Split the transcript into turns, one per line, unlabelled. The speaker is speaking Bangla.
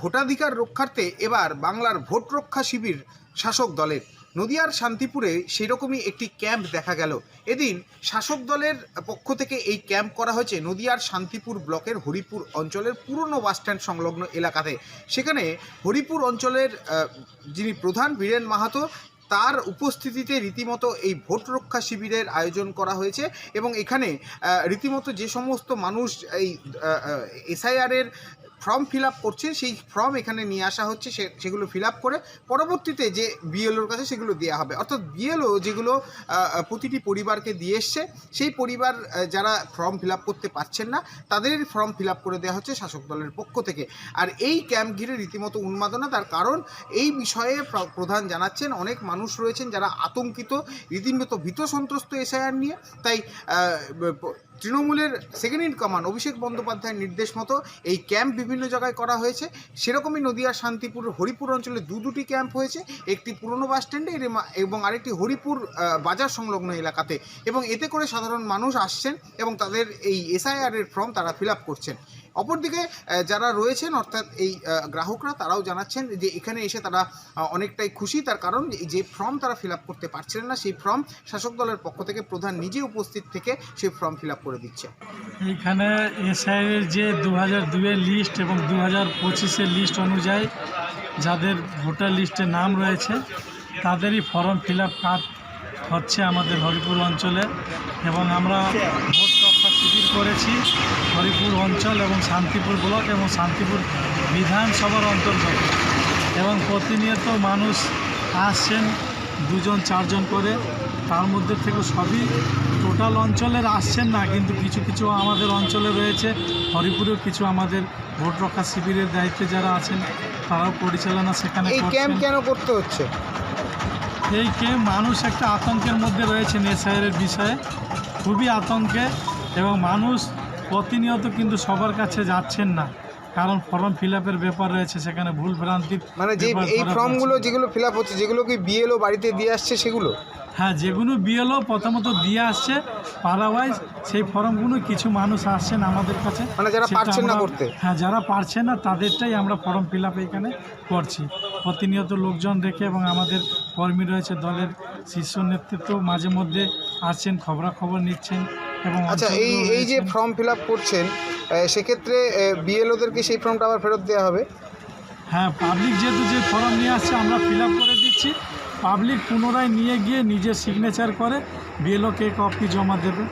ভোটাধিকার রক্ষার্থে এবার বাংলার ভোট রক্ষা শিবির শাসক দলের। নদিয়ার শান্তিপুরে সেরকমই একটি ক্যাম্প দেখা গেল। এদিন শাসক দলের পক্ষ থেকে এই ক্যাম্প করা হয়েছে নদিয়ার শান্তিপুর ব্লকের হরিপুর অঞ্চলের পুরনো বাসস্ট্যান্ড সংলগ্ন এলাকাতে। সেখানে হরিপুর অঞ্চলের যিনি প্রধান বীরেন মাহাতো, তার উপস্থিতিতে রীতিমতো এই ভোট রক্ষা শিবিরের আয়োজন করা হয়েছে এবং এখানে রীতিমতো যে সমস্ত মানুষ এই এসআইআরের ফর্ম ফিল আপ করছে সেই ফর্ম এখানে নিয়ে আসা হচ্ছে, সে, সেগুলো ফিল আপ করে পরবর্তীতে যে বিএলওর কাছে সেগুলো দেওয়া হবে। অর্থাৎ বিএলও যেগুলো প্রতিটি পরিবারকে দিয়ে এসছে, সেই পরিবার যারা ফর্ম ফিল আপ করতে পারছেন না, তাদের ফর্ম ফিল আপ করে দেওয়া হচ্ছে শাসক দলের পক্ষ থেকে। আর এই ক্যাম্প ঘিরে রীতিমতো উন্মাদনা, তার কারণ এই বিষয়ে প্র- প্রধান জানাচ্ছেন, অনেক মানুষ রয়েছেন যারা আতঙ্কিত, রীতিমতো ভীত সন্ত্রস্ত এসআইআর নিয়ে। তাই তৃণমূলের সেকেন্ড ইন কমান্ড অভিষেক বন্দ্যোপাধ্যায়ের নির্দেশ মতো এই ক্যাম্প বিভিন্ন জায়গায় করা হয়েছে। সেরকমই নদিয়া, শান্তিপুর, হরিপুর অঞ্চলে দু দুটি ক্যাম্প হয়েছে। একটি পুরনো বাস স্ট্যান্ডে এবং আরেকটি হরিপুর বাজার সংলগ্ন এলাকাতে। এবং এতে করে সাধারণ মানুষ আসছেন এবং তাদের এই এসআইআরের ফর্ম তারা ফিল করছেন। অপরদিকে যারা রয়েছেন, অর্থাৎ এই গ্রাহকরা, তারাও জানাচ্ছেন যে এখানে এসে তারা অনেকটাই খুশি। তার কারণ যে ফর্ম তারা ফিল করতে পারছিলেন না, সেই ফর্ম শাসক দলের পক্ষ থেকে প্রধান নিজে উপস্থিত থেকে সেই ফর্ম ফিল করে দিচ্ছে।
এইখানে এসআইয়ের যে দু হাজার দুয়ের লিস্ট এবং দু হাজার পঁচিশের লিস্ট অনুযায়ী যাদের ভোটার লিস্টে নাম রয়েছে, তাদেরই ফর্ম ফিল আপ হচ্ছে আমাদের হরিপুর অঞ্চলে এবং আমরা ভোট রক্ষা শিবির করেছি হরিপুর অঞ্চল এবং শান্তিপুর ব্লক এবং শান্তিপুর বিধানসভার অন্তর্গত। এবং প্রতিনিয়ত মানুষ আসছেন দুজন চারজন করে। তার মধ্যে থেকে সবই টোটাল অঞ্চলের আসছেন না কিন্তু কিছু কিছু আমাদের অঞ্চলে রয়েছে। হরিপুরেও কিছু আমাদের ভোট রক্ষা শিবিরের দায়িত্বে যারা আছেন তারাও পরিচালনা সেখানে
ক্যাম্প কেন করতে হচ্ছে?
এই ক্যাম্প মানুষ একটা আতঙ্কের মধ্যে রয়েছে এসআইয়ের বিষয়ে খুবই আতঙ্কে এবং মানুষ প্রতিনিয়ত কিন্তু সবার কাছে যাচ্ছেন না। কারণ ফর্ম ফিল আপের ব্যাপার রয়েছে সেখানে ভুল ভ্রান্তি
মানে যে এই ফর্মগুলো যেগুলো ফিল আপ হচ্ছে যেগুলো কি বিএলও বাড়িতে দিয়ে আসছে সেগুলো?
হ্যাঁ যেগুলো বিএলও প্রথমত দিয়ে আসছে পাড়া ওয়াইজ সেই ফর্মগুলো কিছু মানুষ আসছেন আমাদের কাছে।
মানে যারা পারছেন না করতে?
হ্যাঁ যারা পারছেন না তাদেরটাই আমরা ফর্ম ফিল আপ এখানে করছি। প্রতিনিয়ত লোকজন রেখে এবং আমাদের কর্মী রয়েছে দলের শীর্ষ নেতৃত্ব মাঝে মধ্যে আসছেন খবরাখবর নিচ্ছেন এবং
আচ্ছা এই এই যে ফর্ম ফিল আপ করছেন সেক্ষেত্রে বিএলওদেরকে সেই ফর্মটা আবার ফেরত দেওয়া হবে?
হ্যাঁ পাবলিক যেহেতু যে ফর্ম নিয়ে আসছে আমরা ফিল আপ করে দিচ্ছি। পাবলিক পুনরায় নিয়ে গিয়ে নিজের সিগনেচার করে বিএলও কে কপি জমা দেবে?